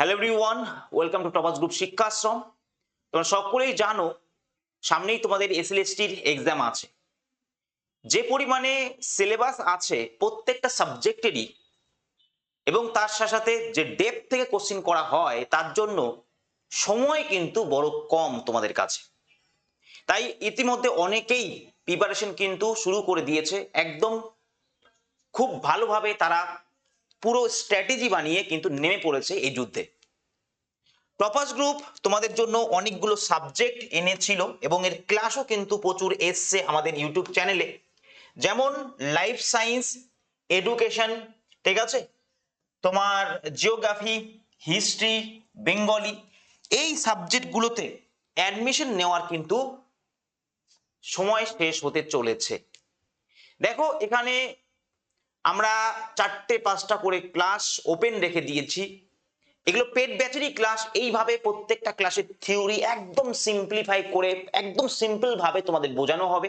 Hello everyone welcome to Tapas group Shikshashram তোমরা সকলেই জানো, সামনেই তোমাদের এসএলএসটির এক্সাম আছে। যে পরিমাণে সিলেবাস আছে প্রত্যেকটা সাবজেক্টেরই এবং তার সাথে সাথে যে ডেপ থেকে কোশ্চিন করা হয়, তার জন্য সময় কিন্তু বড় কম তোমাদের কাছে। তাই ইতিমধ্যে অনেকেই প্রিপারেশন কিন্তু শুরু করে দিয়েছে। একদম খুব ভালোভাবে তারা পুরো স্ট্র্যাটেজি বানিয়ে কিন্তু নেমে পড়েছে এই যুদ্ধে। টপাস গ্রুপ তোমাদের জন্য অনেকগুলো সাবজেক্ট এনেছিল এবং এর ক্লাসও কিন্তু প্রচুর এসছে আমাদের ইউটিউব চ্যানেলে যেমন লাইফ সায়েন্স এডুকেশন ঠিক আছে? তোমার জিওগ্রাফি হিস্ট্রি বেঙ্গলি এই সাবজেক্টগুলোতে অ্যাডমিশন নেওয়ার কিন্তু সময় শেষ হতে চলেছে। দেখো, এখানে আমরা চারটে পাঁচটা করে ক্লাস ওপেন রেখে দিয়েছি। এগুলো পেড ব্যাচেরই ক্লাস এইভাবে প্রত্যেকটা ক্লাসের থিওরি একদম সিম্পলিফাই করে, একদম সিম্পল ভাবে তোমাদের বোঝানো হবে।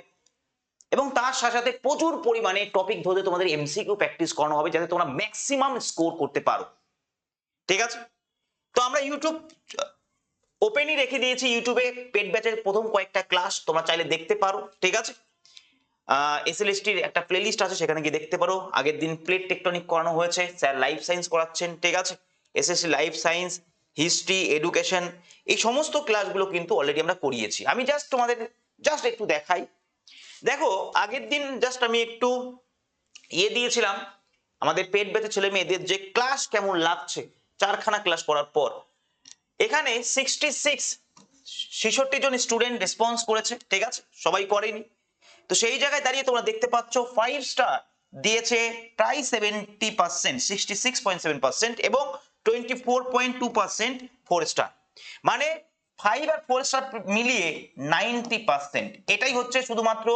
এবং তার সাথে সাথে প্রচুর পরিমাণে টপিক ধরে তোমাদের এমসিকিউ প্র্যাকটিস করানো হবে, যাতে তোমরা ম্যাক্সিমাম স্কোর করতে পারো। ঠিক আছে? তো আমরা ইউটিউব ওপেনই রেখে দিয়েছি ইউটিউবে পেট ব্যাচের প্রথম কয়েকটা ক্লাস তোমরা চাইলে দেখতে পারো। ঠিক আছে? এসএলএসটির একটা প্লেলিস্ট আছে, সেখানে গিয়ে দেখতে পারো। আগের দিন প্লেট টেকটনিক করানো হয়েছে। স্যার লাইফ সায়েন্স করাচ্ছেন। ঠিক আছে? SSC life science history education এই সমস্ত ক্লাসগুলো কিন্তু অলরেডি আমরা করিয়েছি। আমি জাস্ট তোমাদের জাস্ট একটু দেখাই। দেখো, আগের দিন জাস্ট আমি একটু ইয়ে দিয়েছিলাম। আমাদের পেট ব্যথা ছেলে মেয়েদের যে ক্লাস কেমন লাগছে, চারখানা ক্লাস করার পর। এখানে সিক্সটি সিক্স ছেষট্টি জন স্টুডেন্ট রেসপন্স করেছে, ঠিক আছে? সবাই করেনি। তো সেই জায়গায় দাঁড়িয়ে তোমরা দেখতে পাচ্ছ ফাইভ স্টার দিয়েছে প্রায় seventy percent sixty six point seven percent এবং twenty four point two percent four star মানে ফাইভ আর ফোর স্টার মিলিয়ে নাইনটি পার্সেন্ট এটাই হচ্ছে শুধুমাত্র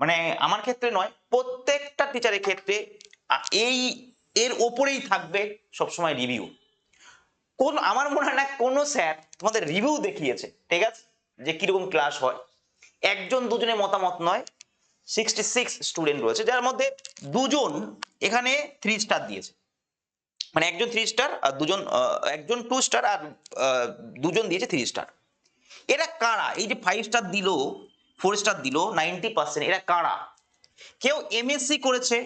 মানে আমার ক্ষেত্রে নয়, প্রত্যেকটা টিচারের ক্ষেত্রে এই, এর ওপরেই থাকবে সবসময় রিভিউ কোন, আমার মনে হয় না কোনো স্যার তোমাদের রিভিউ দেখিয়েছে, ঠিক আছে? যে কীরকম ক্লাস হয়। একজন দুজনের মতামত নয় সিক্সটি সিক্স স্টুডেন্ট রয়েছে, যার মধ্যে দুজন এখানে থ্রি স্টার দিয়েছে। মানে একজন থ্রি স্টার আর দুজন একজন টু স্টার আর দুজন দিয়েছে থ্রি স্টার এরা কারা? এই যে ফাইভ স্টার দিল ফোর স্টার দিল নাইনটি পার্সেন্ট এরা কারা? কেউ এমএসসি করেছে,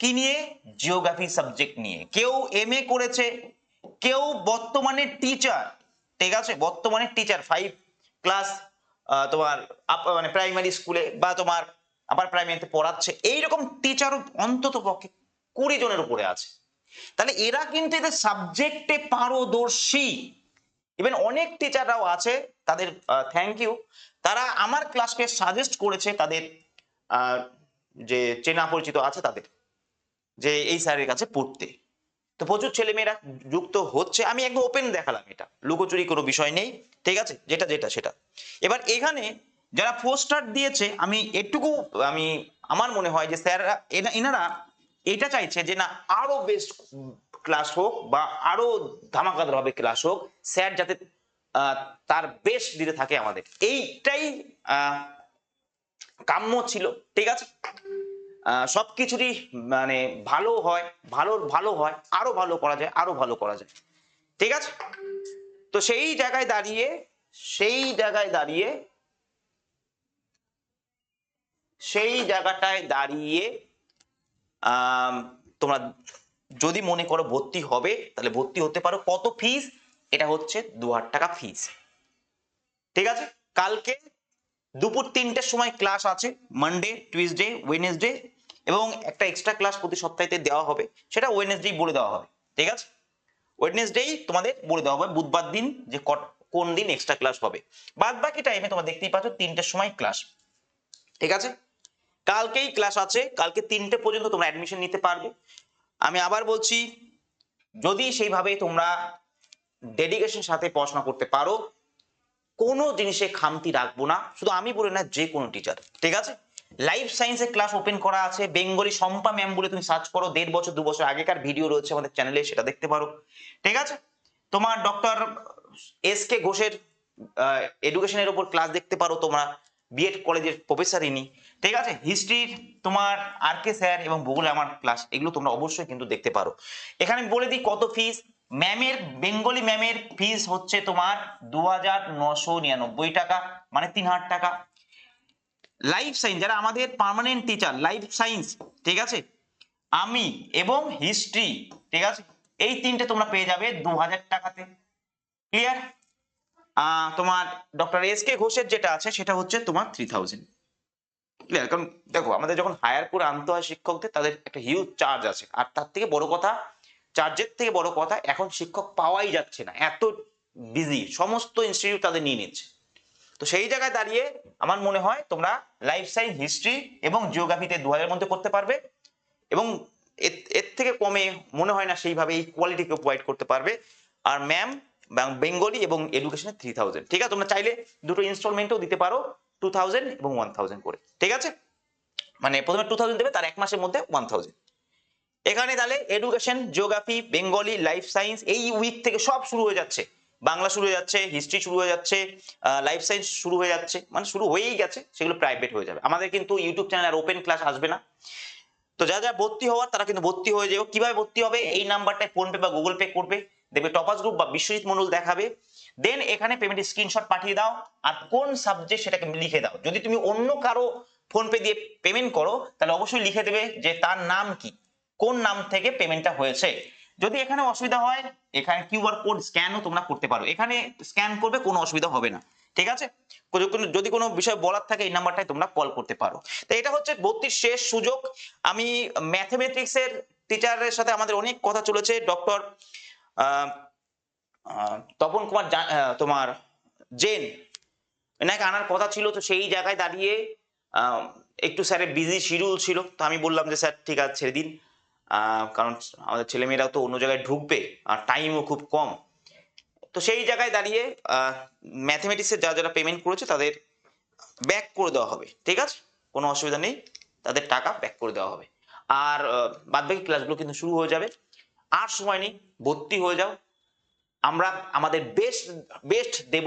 কি নিয়ে? জিওগ্রাফি সাবজেক্ট নিয়ে। কেউ এমএ করেছে, কেউ বর্তমানে টিচার ঠিক আছে? বর্তমানে টিচার ফাইভ ক্লাস তোমার মানে প্রাইমারি স্কুলে বা তোমার আবার প্রাইমারিতে পড়াচ্ছে। এইরকম টিচারও অন্তত পক্ষে কুড়ি জনের উপরে আছে। তাহলে এরা কিন্তু এদের সাবজেক্টে পারদর্শী। ইভেন অনেক টিচাররাও আছে, তাদের থ্যাংক ইউ তারা আমার ক্লাসকে সাজেস্ট করেছে তাদের যে চেনা পরিচিত আছে তাদের, যে এই স্যারের কাছে পড়তে। তো প্রচুর ছেলেমেয়েরা যুক্ত হচ্ছে। আমি একদম ওপেন দেখালাম এটা। লুকোচুরি কোনো বিষয় নেই। ঠিক আছে? যেটা যেটা, সেটা। এবার এখানে যারা ফোর স্টার দিয়েছে, আমি এটুকু, আমি, আমার মনে হয় যে স্যাররা, এনা- এনারা এটা চাইছে যে না, আরও বেস্ট ক্লাস হোক বা আরও ধামাকাদার হবে ক্লাস হোক স্যার যাতে তার বেস্ট দিতে থাকে আমাদের। এইটাই কাম্য ছিল, ঠিক আছে? সবকিছুরই মানে ভালো হয়, ভালো ভালো হয়, আরও ভালো করা যায়, আরও ভালো করা যায়। ঠিক আছে? তো সেই জায়গায় দাঁড়িয়ে, সেই জায়গায় দাঁড়িয়ে, সেই জায়গাটায় দাঁড়িয়ে তোমরা যদি মনে করো ভর্তি হবে, তাহলে ভর্তি হতে পারো। কত ফিস এটা হচ্ছে দু হাজার টাকা ফিস ঠিক আছে? কালকে দুপুর তিনটের সময় ক্লাস আছে মানডে টুইসডে ওয়েনেসডে এবং একটা এক্সট্রা ক্লাস প্রতি সপ্তাহেতে দেওয়া হবে। সেটা ওয়েনেসডেই বলে দেওয়া হবে। ঠিক আছে? ওয়েডনেসডেই তোমাদের বলে দেওয়া হবে বুধবার দিন যে কোন দিন এক্সট্রা ক্লাস হবে। বাদ বাকি টাইমে তোমরা দেখতেই পাচ্ছ তিনটের সময় ক্লাস ঠিক আছে? কালকেই ক্লাস আছে, কালকে তিনটে পর্যন্ত তোমরা অ্যাডমিশন নিতে পারবে। আমি আবার বলছি, যদি সেইভাবে তোমরা ডেডিকেশন সাথে পড়াশোনা করতে পারো, কোনো জিনিসে খামতি রাখব না। শুধু আমি বলে না, যে কোনো টিচার ঠিক আছে? লাইফ সায়েন্সের ক্লাস ওপেন করা আছে। বেঙ্গলি সম্পা ম্যাম বলে তুমি সার্চ করো, দেড় বছর, দু বছর আগেকার ভিডিও রয়েছে আমাদের চ্যানেলে সেটা দেখতে পারো। ঠিক আছে? তোমার ডক্টর এস কে ঘোষের এডুকেশনের উপর ক্লাস দেখতে পারো তোমরা। বিএড কলেজের প্রফেসর ইনি। ঠিক আছে? হিস্ট্রির তোমার আর কে স্যার এবং ভূগোলে আমার ক্লাস এগুলো তোমরা অবশ্যই কিন্তু দেখতে পারো। এখানে বলে দিই কত ফিস ম্যামের বেঙ্গলি ম্যামের ফিস হচ্ছে তোমার দু হাজার টাকা মানে তিন হাজার টাকা। লাইফ সায়েন্স যারা আমাদের পার্মানেন্ট টিচার লাইফ সায়েন্স ঠিক আছে? আমি এবং হিস্ট্রি ঠিক আছে? এই তিনটে তোমরা পেয়ে যাবে দু হাজার টাকাতে ক্লিয়ার তোমার ডক্টর এস কে ঘোষের যেটা আছে, সেটা হচ্ছে তোমার থ্রি থাউজেন্ড ক্লিয়ার কারণ দেখো, আমাদের যখন হায়ার করে আনতে হয় শিক্ষকদের, তাদের একটা হিউজ চার্জ আছে। আর তার থেকে বড় কথা চার্জের থেকে বড় কথা, এখন শিক্ষক পাওয়াই যাচ্ছে না। এত বিজি সমস্ত ইনস্টিটিউট তাদের নিয়ে নিচ্ছে। তো সেই জায়গায় দাঁড়িয়ে আমার মনে হয় তোমরা লাইফ সায়েন্স হিস্ট্রি এবং জিওগ্রাফিতে দু মধ্যে করতে পারবে এবং এর- এর থেকে কমে মনে হয় না সেইভাবে এই কোয়ালিটিকে প্রোভাইড করতে পারবে। আর ম্যাম বেঙ্গলি এবং এডুকেশনে থ্রি থাউজেন্ড ঠিক আছে? তোমরা চাইলে দুটো ইনস্টলমেন্টও দিতে পারো। টু এবং ওয়ান থাউজেন্ড করে। ঠিক আছে? মানে প্রথমে টু থাউজেন্ড দেবে, তার এক মাসের মধ্যে ওয়ান থাউজেন্ড এখানে তাহলে education geography Bengali life science এই উইক থেকে সব শুরু হয়ে যাচ্ছে। বাংলা শুরু হয়ে যাচ্ছে হিস্ট্রি শুরু হয়ে যাচ্ছে লাইফ সায়েন্স শুরু হয়ে যাচ্ছে মানে শুরু হয়েই গেছে, সেগুলো প্রাইভেট হয়ে যাবে। আমাদের কিন্তু ইউটিউব চ্যানেল আর ওপেন ক্লাস আসবে না। তো যা যা ভর্তি হওয়ার, তারা কিন্তু ভর্তি হয়ে যাবে কীভাবে ভর্তি হবে? এই নাম্বারটায় ফোন পে বা গুগল পে করবে। দেখবে টপাস গ্রুপ বা বিশ্বজিৎ মন্ডল দেখাবে। দেন এখানে পেমেন্ট স্ক্রিনশট পাঠিয়ে দাও আর কোন সাবজেক্ট সেটাকে লিখে দাও। যদি তুমি অন্য কারও ফোন পে দিয়ে পেমেন্ট করো, তাহলে অবশ্যই লিখে দেবে যে তার নাম কি, কোন নাম থেকে পেমেন্টটা হয়েছে। যদি এখানে অসুবিধা হয়, এখানে কিউআর কোড স্ক্যানও তোমরা করতে পারো। এখানে স্ক্যান করবে, কোনো অসুবিধা হবে না। ঠিক আছে? যদি কোনো বিষয় বলার থাকে, এই নাম্বারটায় তোমরা কল করতে পারো। তো এটা হচ্ছে ভর্তির শেষ সুযোগ। আমি ম্যাথমেটিক্স এর টিচারের সাথে আমাদের অনেক কথা চলেছে। ডক্টর তপন কুমার তোমার জেন। এনাকে আনার কথা ছিল, তো সেই জায়গায় দাঁড়িয়ে একটু স্যারের বিজি শিডিউল ছিল, তো আমি বললাম যে, স্যার, ঠিক আছে, ছেড়ে দিন। কারণ আমাদের ছেলেমেয়েরাও তো অন্য জায়গায় ঢুকবে, আর টাইমও খুব কম। তো সেই জায়গায় দাঁড়িয়ে ম্যাথমেটিক্সের যারা যারা পেমেন্ট করেছে, তাদের ব্যাক করে দেওয়া হবে, ঠিক আছে? কোনো অসুবিধা নেই, তাদের টাকা ব্যাক করে দেওয়া হবে। আর বাদবাকি ক্লাসগুলো কিন্তু শুরু হয়ে যাবে। আর সময় নেই, ভর্তি হয়ে যাও। আমরা আমাদের বেস্ট বেস্ট দেব,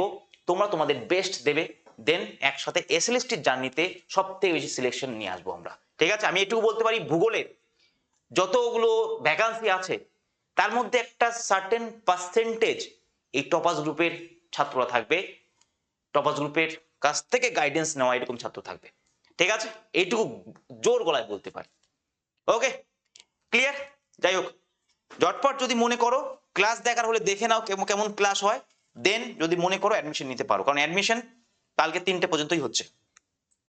তোমরা তোমাদের বেস্ট দেবে দেন একসাথে এসএলএসটির জার্নিতে সব থেকে বেশি সিলেকশন নিয়ে আসব আমরা। ঠিক আছে? আমি এটুকু বলতে পারি ভূগোলের যতগুলো ভ্যাকান্সি আছে, তার মধ্যে একটা সার্টেন পার্সেন্টেজ এই টপাস গ্রুপের ছাত্ররা থাকবে। টপাস গ্রুপের কাছ থেকে গাইডেন্স নেওয়া এরকম ছাত্র থাকবে। ঠিক আছে? এইটুকু জোর গলায় বলতে পারি। ওকে ক্লিয়ার যাই হোক জটপট যদি মনে করো ক্লাস দেখার হলে দেখে নাও কেমন ক্লাস হয়। দেন যদি মনে করো অ্যাডমিশন নিতে পারো। কারণ অ্যাডমিশন কালকে তিনটে পর্যন্তই হচ্ছে।